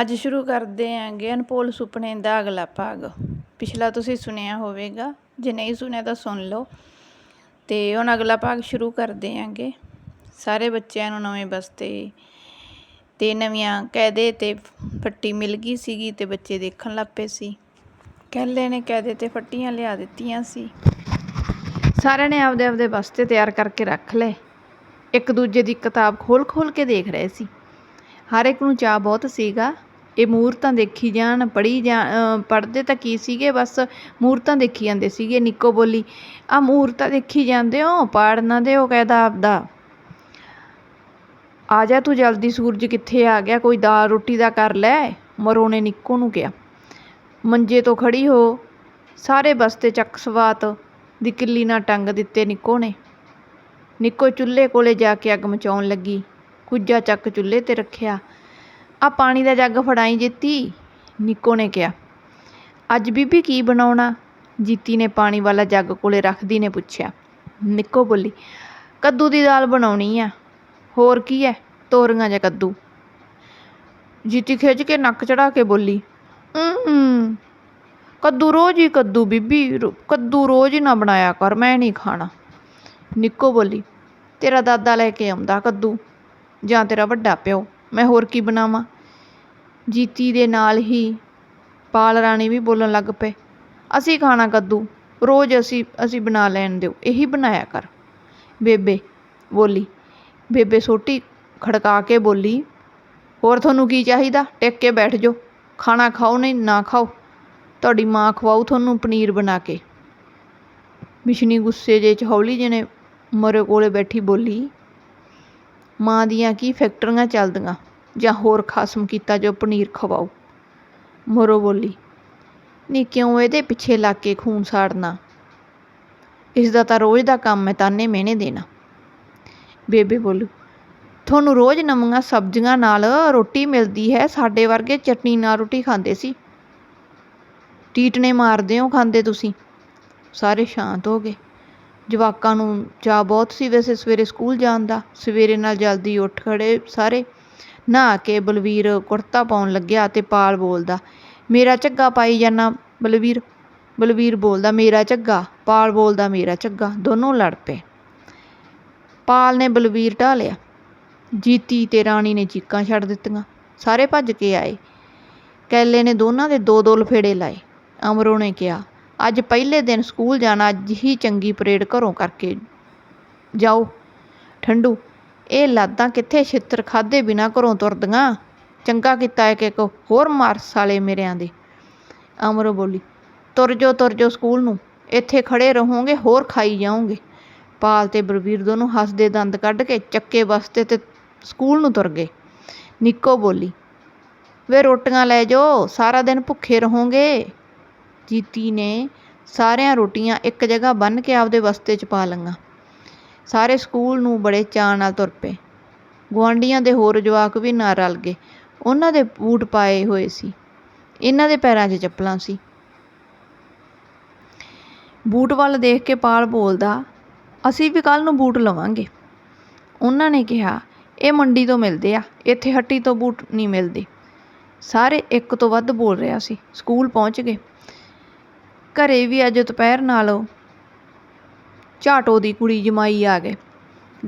ਅੱਜ ਸ਼ੁਰੂ ਕਰਦੇ ਆਂਗੇ ਅਨਪੋਲ ਸੁਪਨੇ ਦਾ ਅਗਲਾ ਭਾਗ। ਪਿਛਲਾ ਤੁਸੀਂ ਸੁਣਿਆ ਹੋਵੇਗਾ, ਜੇ ਨਹੀਂ ਸੁਣਿਆ ਤਾਂ ਸੁਣ ਲਓ। ਤੇ ਹੁਣ ਅਗਲਾ ਭਾਗ ਸ਼ੁਰੂ ਕਰਦੇ ਆਂਗੇ ਸਾਰੇ ਬੱਚਿਆਂ ਨੂੰ ਨਵੇਂ ਬਸਤੇ ਤੇ ਨਵੀਆਂ ਕੈਦੇ ਤੇ ਫੱਟੀ ਮਿਲ ਗਈ ਸੀਗੀ ਤੇ ਬੱਚੇ ਦੇਖਣ ਲੱਗ ਪਏ ਸੀ। ਕਹਿਲੇ ਨੇ ਕੈਦੇ ਤੇ ਫੱਟੀਆਂ ਲਿਆ ਦਿੱਤੀਆਂ ਸੀ। ਸਾਰਿਆਂ ਨੇ ਆਪਦੇ ਆਪਦੇ ਬਸਤੇ ਤਿਆਰ ਕਰਕੇ ਰੱਖ ਲਏ। ਇੱਕ ਦੂਜੇ ਦੀ ਕਿਤਾਬ ਖੋਲ ਖੋਲ ਕੇ ਦੇਖ ਰਹੇ ਸੀ। ਹਰ ਇੱਕ ਨੂੰ ਚਾਅ ਬਹੁਤ ਸੀਗਾ ਇਹ ਮੂਰਤਾਂ ਦੇਖੀ ਜਾਣ, ਪੜ੍ਹੀ ਜਾ ਪੜ੍ਹਦੇ ਤਾਂ ਕੀ ਸੀਗੇ? ਬਸ ਮੂਰਤਾਂ ਦੇਖੀ ਜਾਂਦੇ ਸੀਗੇ, ਨਿੱਕੋ ਬੋਲੀ। ਆ ਮੂਰਤਾਂ ਦੇਖੀ ਜਾਂਦੇ ਹੋ? ਪਾੜ ਨਾ ਦਿਓ ਕਾਇਦਾ ਆਪਦਾ। ਆ ਜਾ ਤੂੰ ਜਲਦੀ, ਸੂਰਜ ਕਿੱਥੇ ਆ ਗਿਆ? ਕੋਈ ਦਾਲ ਰੋਟੀ ਦਾ ਕਰ ਲੈ। ਮਰੋ ਨੇ ਨਿੱਕੋ ਨੂੰ ਕਿਹਾ। ਮੰਜੇ ਤੋਂ ਖੜੀ ਹੋ। ਸਾਰੇ ਬਸਤੇ ਚੱਕ ਸਵਾਤ ਦੀ ਕਿੱਲੀ ਨਾਲ ਟੰਗ ਦਿੱਤੇ ਨਿੱਕੋ ਨੇ। ਨਿੱਕੋ ਚੁੱਲ੍ਹੇ ਕੋਲੇ ਜਾ ਕੇ ਅੱਗ ਮਚਾਉਣ ਲੱਗੀ। ਕੁੱਜਾ ਚੱਕ ਚੁੱਲ੍ਹੇ ਤੇ ਰੱਖਿਆ। ਆ ਪਾਣੀ ਦਾ ਜੱਗ ਫੜਾਈ ਜੀਤੀ, ਨਿੱਕੋ ਨੇ ਕਿਹਾ। ਅੱਜ ਬੀਬੀ ਕੀ ਬਣਾਉਣਾ? ਜੀਤੀ ਨੇ ਪਾਣੀ ਵਾਲਾ ਜੱਗ ਕੋਲੇ ਰੱਖਦੀ ਨੇ ਪੁੱਛਿਆ। ਨਿੱਕੋ ਬੋਲੀ, ਕੱਦੂ ਦੀ ਦਾਲ ਬਣਾਉਣੀ ਆ। ਹੋਰ ਕੀ ਹੈ ਤੋਰੀਆਂ ਜਾਂ ਕੱਦੂ? ਜੀਤੀ ਖਿੱਚ ਕੇ ਨੱਕ ਚੜਾ ਕੇ ਬੋਲੀ, ਹੂੰ, ਕੱਦੂ ਰੋਜ਼ ਹੀ ਕੱਦੂ ਬੀਬੀ ਕੱਦੂ ਰੋਜ਼ ਹੀ ਨਾ ਬਣਾਇਆ ਕਰ, ਮੈਂ ਨਹੀਂ ਖਾਣਾ। ਨਿੱਕੋ ਬੋਲੀ, ਤੇਰਾ ਦਾਦਾ ਲੈ ਕੇ ਆਉਂਦਾ ਕੱਦੂ, ਜਾਂ ਤੇਰਾ ਵੱਡਾ ਪਿਓ? ਮੈਂ ਹੋਰ ਕੀ ਬਣਾਵਾਂ? ਜੀਤੀ ਦੇ ਨਾਲ ਹੀ ਪਾਲ ਰਾਣੀ ਵੀ ਬੋਲਣ ਲੱਗ ਪਏ। ਅਸੀਂ ਖਾਣਾ ਕੱਦੂ, ਰੋਜ਼ ਅਸੀਂ ਅਸੀਂ ਬਣਾ ਲੈਣ ਦਿਓ, ਇਹੀ ਬਣਾਇਆ ਕਰ। ਬੇਬੇ ਬੋਲੀ, ਬੇਬੇ ਸੋਟੀ ਖੜਕਾ ਕੇ ਬੋਲੀ, ਹੋਰ ਤੁਹਾਨੂੰ ਕੀ ਚਾਹੀਦਾ? ਟਿਕ ਕੇ ਬੈਠ ਜਾਓ, ਖਾਣਾ ਖਾਓ ਨਹੀਂ, ਨਾ ਖਾਓ। ਤੁਹਾਡੀ ਮਾਂ ਖਵਾਊ ਤੁਹਾਨੂੰ ਪਨੀਰ ਬਣਾ ਕੇ। ਮਿਸ਼ਨੀ ਗੁੱਸੇ ਜੇ ਚ ਹੌਲੀ ਜਿਹੇ ਨੇ ਮਰੇ ਕੋਲੇ ਬੈਠੀ ਬੋਲੀ ਮਾਂ ਦੀਆਂ ਕੀ ਫੈਕਟਰੀਆਂ ਚੱਲਦੀਆਂ ਜਾਂ ਹੋਰ ਖਸਮ ਕੀਤਾ ਜੋ ਪਨੀਰ ਖਵਾਓ? ਮੋਰੋ ਬੋਲੀ, ਨੀ ਕਿਉਂ ਇਹਦੇ ਪਿੱਛੇ ਲੱਗ ਕੇ ਖੂਨ ਸਾੜਨਾ? ਇਸ ਦਾ ਤਾਂ ਰੋਜ਼ ਦਾ ਕੰਮ ਹੈ ਤਾਨੇ ਮਿਹਣੇ ਦੇਣਾ। ਬੇਬੇ ਬੋਲੂ, ਤੁਹਾਨੂੰ ਰੋਜ਼ ਨਵੀਆਂ ਸਬਜ਼ੀਆਂ ਨਾਲ ਰੋਟੀ ਮਿਲਦੀ ਹੈ, ਸਾਡੇ ਵਰਗੇ ਚਟਨੀ ਨਾਲ ਰੋਟੀ ਖਾਂਦੇ ਸੀ। ਟੀਟਨੇ ਮਾਰਦੇ ਹੋ ਖਾਂਦੇ ਤੁਸੀਂ। ਸਾਰੇ ਸ਼ਾਂਤ ਹੋ ਗਏ। ਜਵਾਕਾਂ ਨੂੰ ਚਾਅ ਬਹੁਤ ਸੀ ਵੈਸੇ ਸਵੇਰੇ ਸਕੂਲ ਜਾਣ ਦਾ। ਸਵੇਰੇ ਨਾਲ ਜਲਦੀ ਉੱਠ ਖੜੇ ਸਾਰੇ। ਨਹਾ ਕੇ ਬਲਵੀਰ ਕੁੜਤਾ ਪਾਉਣ ਲੱਗਿਆ ਅਤੇ ਪਾਲ ਬੋਲਦਾ, ਮੇਰਾ ਝੱਗਾ ਪਾਈ ਜਾਂਦਾ ਬਲਵੀਰ। ਬਲਵੀਰ ਬੋਲਦਾ, ਮੇਰਾ ਝੱਗਾ। ਪਾਲ ਬੋਲਦਾ, ਮੇਰਾ ਝੱਗਾ। ਦੋਨੋਂ ਲੜ ਪਏ। ਪਾਲ ਨੇ ਬਲਵੀਰ ਢਾ ਲਿਆ। ਜੀਤੀ ਤੇ ਰਾਣੀ ਨੇ ਚੀਕਾਂ ਛੱਡ ਦਿੱਤੀਆਂ। ਸਾਰੇ ਭੱਜ ਕੇ ਆਏ। ਕੈਲੇ ਨੇ ਦੋਨਾਂ ਦੇ ਦੋ ਦੋ ਲਫੇੜੇ ਲਾਏ। ਅਮਰੋ ਨੇ ਕਿਹਾ ਅੱਜ ਪਹਿਲੇ ਦਿਨ ਸਕੂਲ ਜਾਣਾ, ਅੱਜ ਹੀ ਚੰਗੀ ਪਰੇਡ ਘਰੋਂ ਕਰਕੇ ਜਾਓ। ਠੰਡੂ, ਇਹ ਲਾਦਾਂ ਕਿੱਥੇ ਛਿੱਤਰ ਖਾਦੇ ਬਿਨਾ ਘਰੋਂ ਤੁਰਦੀਆਂ? ਚੰਗਾ ਕੀਤਾ ਇੱਕ ਇੱਕ ਹੋਰ ਮਾਰਸ ਵਾਲੇ ਮੇਰਿਆਂ ਦੇ। ਅਮਰੋ ਬੋਲੀ, ਤੁਰ ਜੋ ਤੁਰ ਜੋ ਸਕੂਲ ਨੂੰ, ਇੱਥੇ ਖੜੇ ਰਹੋਗੇ, ਹੋਰ ਖਾਈ ਜਾਓਗੇ। ਪਾਲ ਤੇ ਬਲਵੀਰ ਦੋਨੋਂ ਹੱਸਦੇ ਦੰਦ ਕੱਢ ਕੇ ਚੱਕੇ ਬਸਤੇ ਤੇ ਸਕੂਲ ਨੂੰ ਤੁਰ ਗਏ। ਨਿੱਕੋ ਬੋਲੀ, ਵੇ ਰੋਟੀਆਂ ਲੈ ਜਾਓ, ਸਾਰਾ ਦਿਨ ਭੁੱਖੇ ਰਹੋਗੇ। ਜੀਤੀ ਨੇ ਸਾਰਿਆਂ ਰੋਟੀਆਂ ਇੱਕ ਜਗ੍ਹਾ ਬੰਨ੍ਹ ਕੇ ਆਪਦੇ ਬਸਤੇ 'ਚ ਪਾ ਲਈਆਂ। ਸਾਰੇ ਸਕੂਲ ਨੂੰ ਬੜੇ ਚਾਅ ਨਾਲ ਤੁਰ ਪਏ। ਗੁਆਂਢੀਆਂ ਦੇ ਹੋਰ ਜਵਾਕ ਵੀ ਨਾਲ ਰਲ ਗਏ। ਉਹਨਾਂ ਦੇ ਬੂਟ ਪਾਏ ਹੋਏ ਸੀ। ਇਹਨਾਂ ਦੇ ਪੈਰਾਂ 'ਚ ਚੱਪਲਾਂ ਸੀ। ਬੂਟ ਵੱਲ ਦੇਖ ਕੇ ਪਾਲ ਬੋਲਦਾ, ਅਸੀਂ ਵੀ ਕੱਲ ਨੂੰ ਬੂਟ ਲਵਾਂਗੇ। ਉਹਨਾਂ ਨੇ ਕਿਹਾ, ਇਹ ਮੰਡੀ ਤੋਂ ਮਿਲਦੇ ਆ। ਇੱਥੇ ਹੱਟੀ ਤੋਂ ਬੂਟ ਨਹੀਂ ਮਿਲਦੇ। ਸਾਰੇ ਇੱਕ ਤੋਂ ਵੱਧ ਬੋਲ ਰਿਹਾ ਸੀ। ਸਕੂਲ ਪਹੁੰਚ ਗਏ। ਘਰੇ ਵੀ ਅੱਜ ਦੁਪਹਿਰ ਨਾਲ ਝਾਟੋ ਦੀ ਕੁੜੀ ਜਮਾਈ ਆ ਗਏ।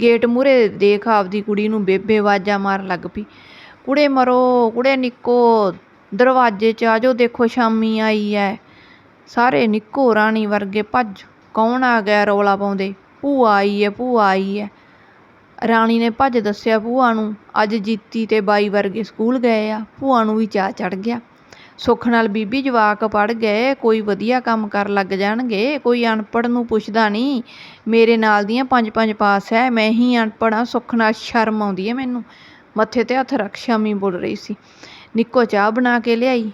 ਗੇਟ ਮੂਹਰੇ ਦੇਖ ਆਪਦੀ ਕੁੜੀ ਨੂੰ ਬੇਬੇ ਆਵਾਜ਼ਾਂ ਮਾਰਨ ਲੱਗ ਪਈ। ਕੁੜੇ ਮਰੋ, ਕੁੜੇ ਨਿੱਕੋ, ਦਰਵਾਜ਼ੇ 'ਚ ਆ ਜਾਓ, ਦੇਖੋ ਸ਼ਾਮੀ ਆਈ ਐ। ਸਾਰੇ ਨਿੱਕੋ ਰਾਣੀ ਵਰਗੇ ਭੱਜ, ਕੌਣ ਆ ਗਿਆ ਰੌਲਾ ਪਾਉਂਦੇ? ਭੂਆ ਆਈ ਐ, ਭੂਆ ਆਈ ਐ। ਰਾਣੀ ਨੇ ਭੱਜ ਦੱਸਿਆ ਭੂਆ ਨੂੰ, ਅੱਜ ਜੀਤੀ ਤੇ ਬਾਈ ਵਰਗੇ ਸਕੂਲ ਗਏ ਆ। ਭੂਆ ਨੂੰ ਵੀ ਚਾਅ ਚੜ ਗਿਆ। ਸੁੱਖ ਨਾਲ ਬੀਬੀ ਜਵਾਕ ਪੜ ਗਏ, ਕੋਈ ਵਧੀਆ ਕੰਮ ਕਰ ਲੱਗ ਜਾਣਗੇ, ਕੋਈ ਅਨਪੜ੍ਹ ਨੂੰ ਪੁੱਛਦਾ ਨਹੀਂ। ਮੇਰੇ ਨਾਲ ਦੀਆਂ ਪੰਜ ਪੰਜ ਪਾਸ ਹੈ ਮੈਂ ਹੀ ਅਨਪੜ੍ਹ ਹਾਂ ਸੁੱਖ ਨਾਲ ਸ਼ਰਮ ਆਉਂਦੀ ਹੈ ਮੈਨੂੰ। ਮੱਥੇ ਤੇ ਹੱਥ ਰੱਖ ਸ਼ਾਮੀ ਬੋਲ ਰਹੀ ਸੀ। ਨਿੱਕੋ ਚਾਹ ਬਣਾ ਕੇ ਲਿਆਈ।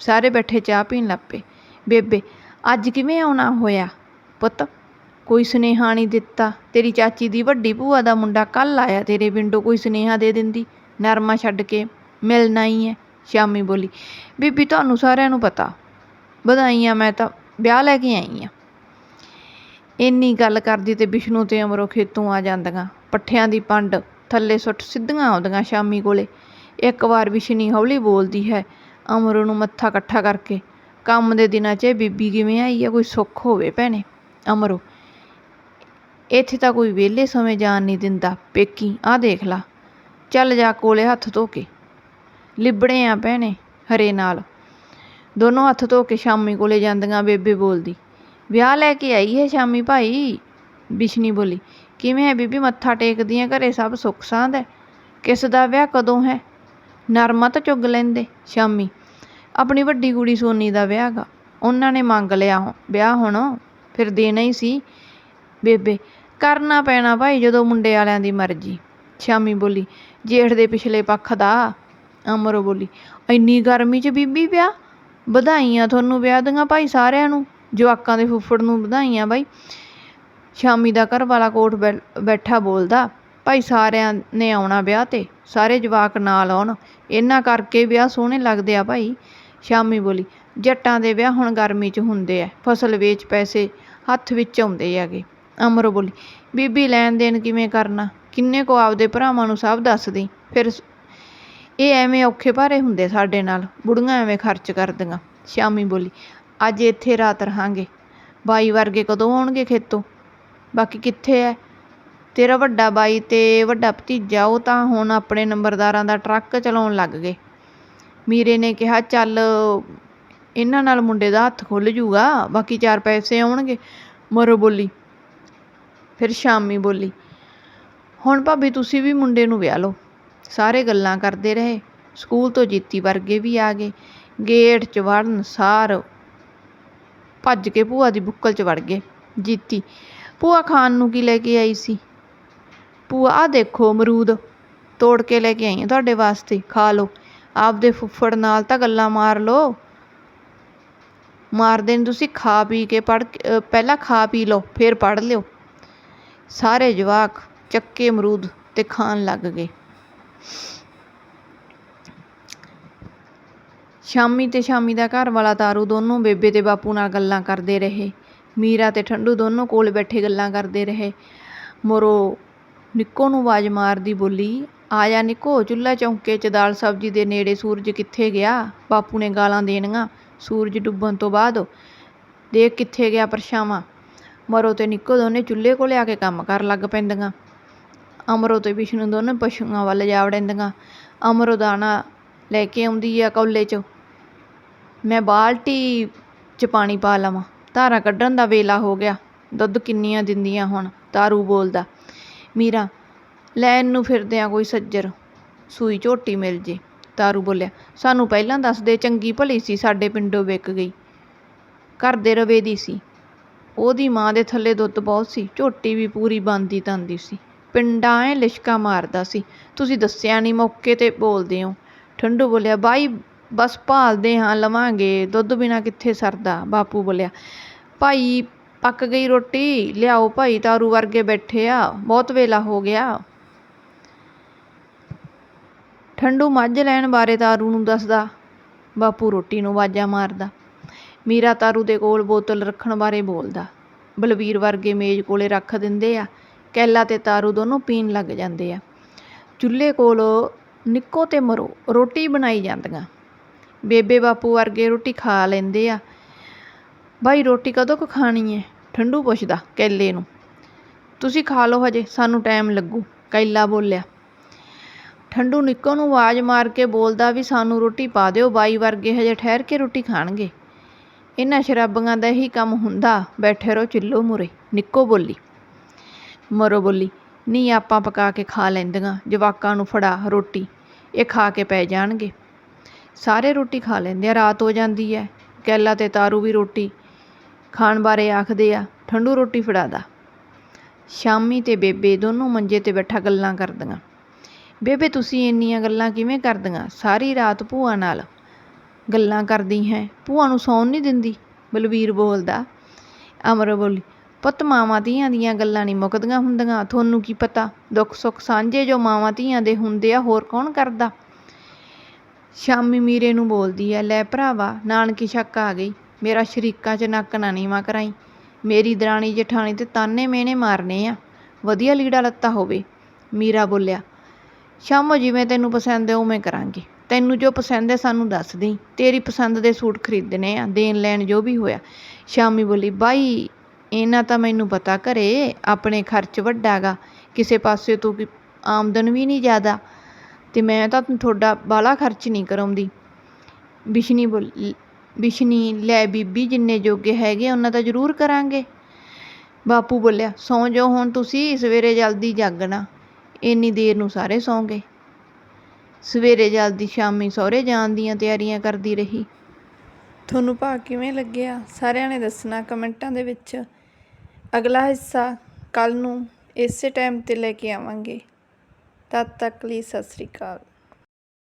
ਸਾਰੇ ਬੈਠੇ ਚਾਹ ਪੀਣ ਲੱਗ ਪਏ। ਬੇਬੇ, ਅੱਜ ਕਿਵੇਂ ਆਉਣਾ ਹੋਇਆ? ਪੁੱਤ, ਕੋਈ ਸੁਨੇਹਾ ਨਹੀਂ ਦਿੱਤਾ। ਤੇਰੀ ਚਾਚੀ ਦੀ ਵੱਡੀ ਭੂਆ ਦਾ ਮੁੰਡਾ ਕੱਲ ਆਇਆ ਤੇਰੇ ਵਿੰਡੋ ਕੋਈ ਸੁਨੇਹਾ ਦੇ ਦਿੰਦੀ? ਨਰਮਾ ਛੱਡ ਕੇ ਮਿਲਣਾ ਹੀ ਹੈ ਸ਼ਾਮੀ ਬੋਲੀ, ਬੀਬੀ ਤੁਹਾਨੂੰ ਸਾਰਿਆਂ ਨੂੰ ਪਤਾ, ਵਧਾਈਆਂ, ਮੈਂ ਤਾਂ ਵਿਆਹ ਲੈ ਕੇ ਆਈ ਆ। ਇੰਨੀ ਗੱਲ ਕਰਦੀ ਤੇ ਵਿਸ਼ਨੂੰ ਤੇ ਅਮਰੋ ਖੇਤੋਂ ਆ ਜਾਂਦੀਆਂ, ਪੱਠਿਆਂ ਦੀ ਪੰਡ, ਥੱਲੇ ਸੁੱਟ ਸਿੱਧੀਆਂ ਆਉਂਦੀਆਂ ਸ਼ਾਮੀ ਕੋਲੇ। ਇੱਕ ਵਾਰ ਵਿਸ਼ਨੀ ਹੌਲੀ ਬੋਲਦੀ ਹੈ, ਅਮਰੋ ਨੂੰ ਮੱਥਾ ਇਕੱਠਾ ਕਰਕੇ, ਕੰਮ ਦੇ ਦਿਨਾਂ 'ਚ ਇਹ ਬੀਬੀ ਕਿਵੇਂ ਆਈ ਆ, ਕੋਈ ਸੁੱਖ ਹੋਵੇ ਭੈਣੇ? ਅਮਰੋ, ਇੱਥੇ ਤਾਂ ਕੋਈ ਵਿਹਲੇ ਸਮੇਂ ਜਾਣ ਨਹੀਂ ਦਿੰਦਾ, ਪੇਕੀ, ਆਹ ਦੇਖ ਲਾ। ਚੱਲ ਜਾ ਕੋਲੇ ਹੱਥ ਧੋ ਕੇ। ਲਿਬੜੇ ਆ ਭੈਣੇ, ਹਰੇ ਨਾਲ। ਦੋਨੋਂ ਹੱਥ ਧੋ ਕੇ ਸ਼ਾਮੀ ਕੋਲੇ ਜਾਂਦੀਆਂ ਬੇਬੇ ਬੋਲਦੀ, ਵਿਆਹ ਲੈ ਕੇ ਆਈ ਹੈ ਸ਼ਾਮੀ ਭਾਈ? ਬਿਸ਼ਨੀ ਬੋਲੀ, ਕਿਵੇਂ ਹੈ ਬੀਬੀ, ਮੱਥਾ ਟੇਕਦੀ ਹੈ ਘਰੇ ਸਭ ਸੁੱਖ ਸਾਂਦ ਹੈ? ਕਿਸ ਦਾ ਵਿਆਹ ਕਦੋਂ ਹੈ? ਨਰਮਾ ਤਾਂ ਚੁੱਗ ਲੈਂਦੇ ਸ਼ਾਮੀ। ਆਪਣੀ ਵੱਡੀ ਕੁੜੀ ਸੋਨੀ ਦਾ ਵਿਆਹ ਗਾ ਉਹਨਾਂ ਨੇ ਮੰਗ ਲਿਆ ਵਿਆਹ ਹੁਣ, ਫਿਰ ਦੇਣਾ ਹੀ ਸੀ ਬੇਬੇ। ਕਰਨਾ ਪੈਣਾ ਭਾਈ ਜਦੋਂ ਮੁੰਡੇ ਵਾਲਿਆਂ ਦੀ ਮਰਜ਼ੀ। ਸ਼ਾਮੀ ਬੋਲੀ, ਜੇਠ ਦੇ ਪਿਛਲੇ ਪੱਖ ਦਾ ਅਮਰ ਬੋਲੀ। ਇੰਨੀ ਗਰਮੀ 'ਚ ਬੀਬੀ ਵਿਆਹ? ਵਧਾਈਆਂ ਤੁਹਾਨੂੰ ਵਿਆਹ ਦੀਆਂ ਭਾਈ ਸਾਰਿਆਂ ਨੂੰ। ਜਵਾਕਾਂ ਦੇ ਫੁੱਫੜ ਨੂੰ ਵਧਾਈਆਂ ਬਾਈ। ਸ਼ਾਮੀ ਦਾ ਘਰ ਵਾਲਾ ਕੋਟ ਬੈ- ਬੈਠਾ ਬੋਲਦਾ, ਭਾਈ ਸਾਰਿਆਂ ਨੇ ਆਉਣਾ ਵਿਆਹ ਤੇ, ਸਾਰੇ ਜਵਾਕ ਨਾਲ ਆਉਣ। ਇਹਨਾਂ ਕਰਕੇ ਵਿਆਹ ਸੋਹਣੇ ਲੱਗਦੇ ਆ ਭਾਈ। ਸ਼ਾਮੀ ਬੋਲੀ, ਜੱਟਾਂ ਦੇ ਵਿਆਹ ਹੁਣ ਗਰਮੀ 'ਚ ਹੁੰਦੇ ਆ ਫਸਲ ਵੇਚ ਪੈਸੇ ਹੱਥ ਵਿੱਚ ਆਉਂਦੇ ਹੈਗੇ। ਅਮਰ ਬੋਲੀ, ਬੀਬੀ ਲੈਣ ਦੇਣ ਕਿਵੇਂ ਕਰਨਾ? ਕਿੰਨੇ ਕੋ ਆਪਦੇ ਭਰਾਵਾਂ ਨੂੰ ਸਭ ਦੱਸਦੀ, ਫਿਰ ਇਹ ਐਵੇਂ ਔਖੇ ਭਾਰੇ ਹੁੰਦੇ ਸਾਡੇ ਨਾਲ। ਬੁੜੀਆਂ ਐਵੇਂ ਖਰਚ ਕਰਦੀਆਂ। ਸ਼ਾਮੀ ਬੋਲੀ, ਅੱਜ ਇੱਥੇ ਰਾਤ ਰਹਾਂਗੇ। ਬਾਈ ਵਰਗੇ ਕਦੋਂ ਆਉਣਗੇ ਖੇਤੋਂ? ਬਾਕੀ ਕਿੱਥੇ ਐ? ਤੇਰਾ ਵੱਡਾ ਬਾਈ ਤੇ ਵੱਡਾ ਭਤੀਜਾ, ਉਹ ਤਾਂ ਹੁਣ ਆਪਣੇ ਨੰਬਰਦਾਰਾਂ ਦਾ ਟਰੱਕ ਚਲਾਉਣ ਲੱਗ ਗਏ। ਮੀਰੇ ਨੇ ਕਿਹਾ, ਚੱਲ, ਇਹਨਾਂ ਨਾਲ ਮੁੰਡੇ ਦਾ ਹੱਥ ਖੁੱਲ ਜੂਗਾ, ਬਾਕੀ ਚਾਰ ਪੈਸੇ ਆਉਣਗੇ। ਮਰੋ ਬੋਲੀ। ਫਿਰ ਸ਼ਾਮੀ ਬੋਲੀ, ਹੁਣ ਭਾਬੀ ਤੁਸੀਂ ਵੀ ਮੁੰਡੇ ਨੂੰ ਵਿਆਹ ਲਓ। ਸਾਰੇ ਗੱਲਾਂ ਕਰਦੇ ਰਹੇ। ਸਕੂਲ ਤੋਂ ਜੀਤੀ ਵਰਗੇ ਵੀ ਆ ਗਏ। ਗੇਟ 'ਚ ਵੜਨ ਸਾਰ ਭੱਜ ਕੇ ਭੂਆ ਦੀ ਬੁੱਕਲ 'ਚ ਵੜ ਗਏ। ਜੀਤੀ, ਭੂਆ ਖਾਣ ਨੂੰ ਕੀ ਲੈ ਕੇ ਆਈ ਸੀ? ਭੂਆ ਆ ਦੇਖੋ ਅਮਰੂਦ ਤੋੜ ਕੇ ਲੈ ਕੇ ਆਈ ਹਾਂ ਤੁਹਾਡੇ ਵਾਸਤੇ, ਖਾ ਲਓ। ਆਪਦੇ ਫੁੱਫੜ ਨਾਲ ਤਾਂ ਗੱਲਾਂ ਮਾਰ ਲਓ। ਮਾਰਦੇ ਨੇ ਤੁਸੀਂ, ਖਾ ਪੀ ਕੇ ਪੜ ਪਹਿਲਾਂ ਖਾ ਪੀ ਲਓ, ਫਿਰ ਪੜ ਲਿਓ। ਸਾਰੇ ਜਵਾਕ ਚੱਕੇ ਅਮਰੂਦ ਤੇ ਖਾਣ ਲੱਗ ਗਏ। ਸ਼ਾਮੀ ਤੇ ਸ਼ਾਮੀ ਦਾ ਘਰ ਵਾਲਾ ਤਾਰੂ ਦੋਨੋਂ ਬੇਬੇ ਤੇ ਬਾਪੂ ਨਾਲ ਗੱਲਾਂ ਕਰਦੇ ਰਹੇ। ਮੀਰਾ ਤੇ ਠੰਡੂ ਦੋਨੋਂ ਕੋਲ ਬੈਠੇ ਗੱਲਾਂ ਕਰਦੇ ਰਹੇ। ਮੋਰੋ, ਨਿੱਕੋ ਨੂੰ ਆਵਾਜ਼ ਮਾਰਦੀ ਬੋਲੀ ਆ ਜਾ ਨਿੱਕੋ, ਚੁੱਲ੍ਹਾ ਚੌਂਕੇ 'ਚ ਦਾਲ ਸਬਜ਼ੀ ਦੇ ਨੇੜੇ ਸੂਰਜ ਕਿੱਥੇ ਗਿਆ? ਬਾਪੂ ਨੇ ਗਾਲਾਂ ਦੇਣੀਆਂ। ਸੂਰਜ ਡੁੱਬਣ ਤੋਂ ਬਾਅਦ ਦੇਖ ਕਿੱਥੇ ਗਿਆ ਪਰਛਾਵਾਂ। ਮਰੋ ਤੇ ਨਿੱਕੋ ਦੋਨੇ ਚੁੱਲ੍ਹੇ ਕੋਲ ਆ ਕੇ ਕੰਮ ਕਰਨ ਲੱਗ ਪੈਂਦੀਆਂ। ਅਮਰੋ ਤੇ ਵਿਸ਼ਨੂੰ ਦੋਨੇ ਪਸ਼ੂਆਂ ਵੱਲ ਜਾ ਵੜੈਂਦੀਆਂ। ਅਮਰੋ ਦਾਣਾ ਲੈ ਕੇ ਆਉਂਦੀ ਆ ਕੌਲੇ 'ਚ। ਮੈਂ ਬਾਲਟੀ 'ਚ ਪਾਣੀ ਪਾ ਲਵਾਂ। ਧਾਰਾਂ ਕੱਢਣ ਦਾ ਵੇਲਾ ਹੋ ਗਿਆ। ਦੁੱਧ ਕਿੰਨੀਆਂ ਦਿੰਦੀਆਂ ਹੁਣ, ਤਾਰੂ ਬੋਲਦਾ। ਮੀਰਾ ਲੈਣ ਨੂੰ ਫਿਰਦਿਆਂ ਕੋਈ ਸੱਜਰ। ਸੂਈ ਝੋਟੀ ਮਿਲ ਜੇ, ਤਾਰੂ ਬੋਲਿਆ। ਸਾਨੂੰ ਪਹਿਲਾਂ ਦੱਸਦੇ ਚੰਗੀ ਭਲੀ ਸੀ, ਸਾਡੇ ਪਿੰਡੋਂ ਵਿਕ ਗਈ। ਘਰ ਦੇ ਰਵੇ ਦੀ ਸੀ। ਉਹਦੀ ਮਾਂ ਦੇ ਥੱਲੇ ਦੁੱਧ ਬਹੁਤ ਸੀ, ਝੋਟੀ ਵੀ ਪੂਰੀ ਬੰਦੀ ਤੰਦੀ ਸੀ। ਪਿੰਡਾਂ ਐ ਲਿਸ਼ਕਾਂ ਮਾਰਦਾ ਸੀ। ਤੁਸੀਂ ਦੱਸਿਆ ਨਹੀਂ ਮੌਕੇ ਤੇ ਬੋਲਦੇ ਹੋ। ਠੰਡੂ ਬੋਲਿਆ, ਬਾਈ, ਬਸ ਭਾਲਦੇ ਹਾਂ, ਲਵਾਂਗੇ। ਦੁੱਧ ਬਿਨਾਂ ਕਿੱਥੇ ਸਰਦਾ? ਬਾਪੂ ਬੋਲਿਆ, ਭਾਈ, ਪੱਕ ਗਈ ਰੋਟੀ, ਲਿਆਓ ਭਾਈ, ਤਾਰੂ ਵਰਗੇ ਬੈਠੇ ਆ, ਬਹੁਤ ਵੇਲਾ ਹੋ ਗਿਆ। ਠੰਡੂ ਮੱਝ ਲੈਣ ਬਾਰੇ ਤਾਰੂ ਨੂੰ ਦੱਸਦਾ। ਬਾਪੂ ਰੋਟੀ ਨੂੰ ਵਾਜਾ ਮਾਰਦਾ। ਮੀਰਾ ਤਾਰੂ ਦੇ ਕੋਲ ਬੋਤਲ ਰੱਖਣ ਬਾਰੇ ਬੋਲਦਾ। ਬਲਵੀਰ ਵਰਗੇ ਮੇਜ਼ ਕੋਲੇ ਰੱਖ ਦਿੰਦੇ ਆ। ਕੈਲਾ ਅਤੇ ਤਾਰੂ ਦੋਨੋਂ ਪੀਣ ਲੱਗ ਜਾਂਦੇ ਆ। ਚੁੱਲ੍ਹੇ ਕੋਲ ਨਿੱਕੋ ਤੇ ਮਰੋ ਰੋਟੀ ਬਣਾਈ ਜਾਂਦੀਆਂ। ਬੇਬੇ ਬਾਪੂ ਵਰਗੇ ਰੋਟੀ ਖਾ ਲੈਂਦੇ ਆ। ਬਾਈ, ਰੋਟੀ ਕਦੋਂ ਕੁ ਖਾਣੀ ਹੈ ਠੰਡੂ ਪੁੱਛਦਾ ਕੈਲੇ ਨੂੰ। ਤੁਸੀਂ ਖਾ ਲਓ ਹਜੇ, ਸਾਨੂੰ ਟਾਈਮ ਲੱਗੂ, ਕੈਲਾ ਬੋਲਿਆ। ਠੰਡੂ ਨਿੱਕੋ ਨੂੰ ਆਵਾਜ਼ ਮਾਰ ਕੇ ਬੋਲਦਾ ਵੀ ਸਾਨੂੰ ਰੋਟੀ ਪਾ ਦਿਓ, ਬਾਈ ਵਰਗੇ ਹਜੇ ਠਹਿਰ ਕੇ ਰੋਟੀ ਖਾਣਗੇ। ਇਹਨਾਂ ਸ਼ਰਾਬੀਆਂ ਦਾ ਇਹੀ ਕੰਮ ਹੁੰਦਾ, ਬੈਠੇ ਰਹੋ, ਚਿੱਲੋ ਮੁਰੇ ਨਿੱਕੋ ਬੋਲੀ। ਮਰੋ ਬੋਲੀ ਨਹੀਂ ਆਪਾਂ ਪਕਾ ਕੇ ਖਾ ਲੈਂਦੀਆਂ, ਜਵਾਕਾਂ ਨੂੰ ਫੜਾ ਰੋਟੀ, ਇਹ ਖਾ ਕੇ ਪੈ ਜਾਣਗੇ। ਸਾਰੇ ਰੋਟੀ ਖਾ ਲੈਂਦੇ ਆ, ਰਾਤ ਹੋ ਜਾਂਦੀ ਹੈ ਕੈਲਾ ਤੇ ਤਾਰੂ ਵੀ ਰੋਟੀ ਖਾਣ ਬਾਰੇ ਆਖਦੇ ਆ, ਠੰਡੂ ਰੋਟੀ ਫੜਾਦਾ। ਸ਼ਾਮੀ ਤੇ ਬੇਬੇ ਦੋਨੋਂ ਮੰਜੇ ਤੇ ਬੈਠਾ ਗੱਲਾਂ ਕਰਦੀਆਂ। ਬੇਬੇ, ਤੁਸੀਂ ਇੰਨੀਆਂ ਗੱਲਾਂ ਕਿਵੇਂ ਕਰਦੀਆਂ? ਸਾਰੀ ਰਾਤ ਭੂਆ ਨਾਲ ਗੱਲਾਂ ਕਰਦੀ ਹੈ, ਭੂਆ ਨੂੰ ਸੌਣ ਨਹੀਂ ਦਿੰਦੀ? ਬਲਵੀਰ ਬੋਲਦਾ। ਅਮਰ ਬੋਲੀ ਪੁੱਤ ਮਾਵਾਂ ਧੀਆਂ ਦੀਆਂ ਗੱਲਾਂ ਨਹੀਂ ਮੁੱਕਦੀਆਂ ਹੁੰਦੀਆਂ। ਤੁਹਾਨੂੰ ਕੀ ਪਤਾ? ਦੁੱਖ ਸੁੱਖ ਸਾਂਝੇ ਜੋ ਮਾਵਾਂ ਧੀਆਂ ਦੇ ਹੁੰਦੇ ਆ, ਹੋਰ ਕੌਣ ਕਰਦਾ? ਸ਼ਾਮੀ ਮੀਰੇ ਨੂੰ ਬੋਲਦੀ ਐ ਲੈ ਭਰਾਵਾ, ਨਾਨਕੀ ਸ਼ੱਕ ਆ ਗਈ। ਮੇਰਾ ਸ਼ਰੀਕਾਂ 'ਚ ਨੱਕ ਨਾ ਨੀਵਾਂ ਕਰਾਈ। ਮੇਰੀ ਦਰਾਣੀ ਜਠਾਣੀ ਤੇ ਤਾਨੇ ਮੇਨੇ ਮਾਰਨੇ ਆ। ਵਧੀਆ ਲੀੜਾ ਲੱਤਾ ਹੋਵੇ। ਮੀਰਾ ਬੋਲਿਆ, ਸ਼ਾਮੋ ਜਿਵੇਂ ਤੈਨੂੰ ਪਸੰਦ ਹੈ ਉਵੇਂ ਕਰਾਂਗੇ। ਤੈਨੂੰ ਜੋ ਪਸੰਦ ਹੈ ਸਾਨੂੰ ਦੱਸ ਦੇਈਂ। ਤੇਰੀ ਪਸੰਦ ਦੇ ਸੂਟ ਖਰੀਦਣੇ ਆ, ਦੇਣ ਲੈਣ ਜੋ ਵੀ ਹੋਇਆ। ਸ਼ਾਮੀ ਬੋਲੀ, ਬਾਈ ਇਹਨਾਂ ਤਾਂ ਮੈਨੂੰ ਪਤਾ ਘਰੇ ਆਪਣੇ ਖਰਚ ਵੱਡਾ ਗਾ ਕਿਸੇ ਪਾਸੇ ਤੋਂ ਕੀ ਆਮਦਨ ਵੀ ਨਹੀਂ ਜ਼ਿਆਦਾ। ਅਤੇ ਮੈਂ ਤਾਂ ਤੁਹਾਡਾ ਬਾਹਲਾ ਖਰਚ ਨਹੀਂ ਕਰਾਉਂਦੀ। ਬਿਸ਼ਨੀ ਬੋਲ, ਬਿਸ਼ਨੀ, ਲੈ ਬੀਬੀ ਜਿੰਨੇ ਜੋਗੇ ਹੈਗੇ, ਉਹਨਾਂ ਤਾਂ ਜ਼ਰੂਰ ਕਰਾਂਗੇ। ਬਾਪੂ ਬੋਲਿਆ, ਸੌਂ ਜਾਓ ਹੁਣ ਤੁਸੀਂ, ਸਵੇਰੇ ਜਲਦੀ ਜਾਗਣਾ। ਇੰਨੀ ਦੇਰ ਨੂੰ ਸਾਰੇ ਸੌਂ ਗਏ ਸਵੇਰੇ ਜਲਦੀ ਸ਼ਾਮੀ ਸਹੁਰੇ ਜਾਣ ਦੀਆਂ ਤਿਆਰੀਆਂ ਕਰਦੀ ਰਹੀ। ਤੁਹਾਨੂੰ ਭਾਗ ਕਿਵੇਂ ਲੱਗਿਆ? ਸਾਰਿਆਂ ਨੇ ਦੱਸਣਾ ਕਮੈਂਟਾਂ ਦੇ ਵਿੱਚ। ਅਗਲਾ ਹਿੱਸਾ ਕੱਲ੍ਹ ਨੂੰ ਇਸੇ ਟਾਈਮ ਤੇ ਲੈ ਕੇ ਆਵਾਂਗੇ। ਤਦ ਤੱਕ ਲਈ ਸਤਿ ਸ੍ਰੀ ਅਕਾਲ।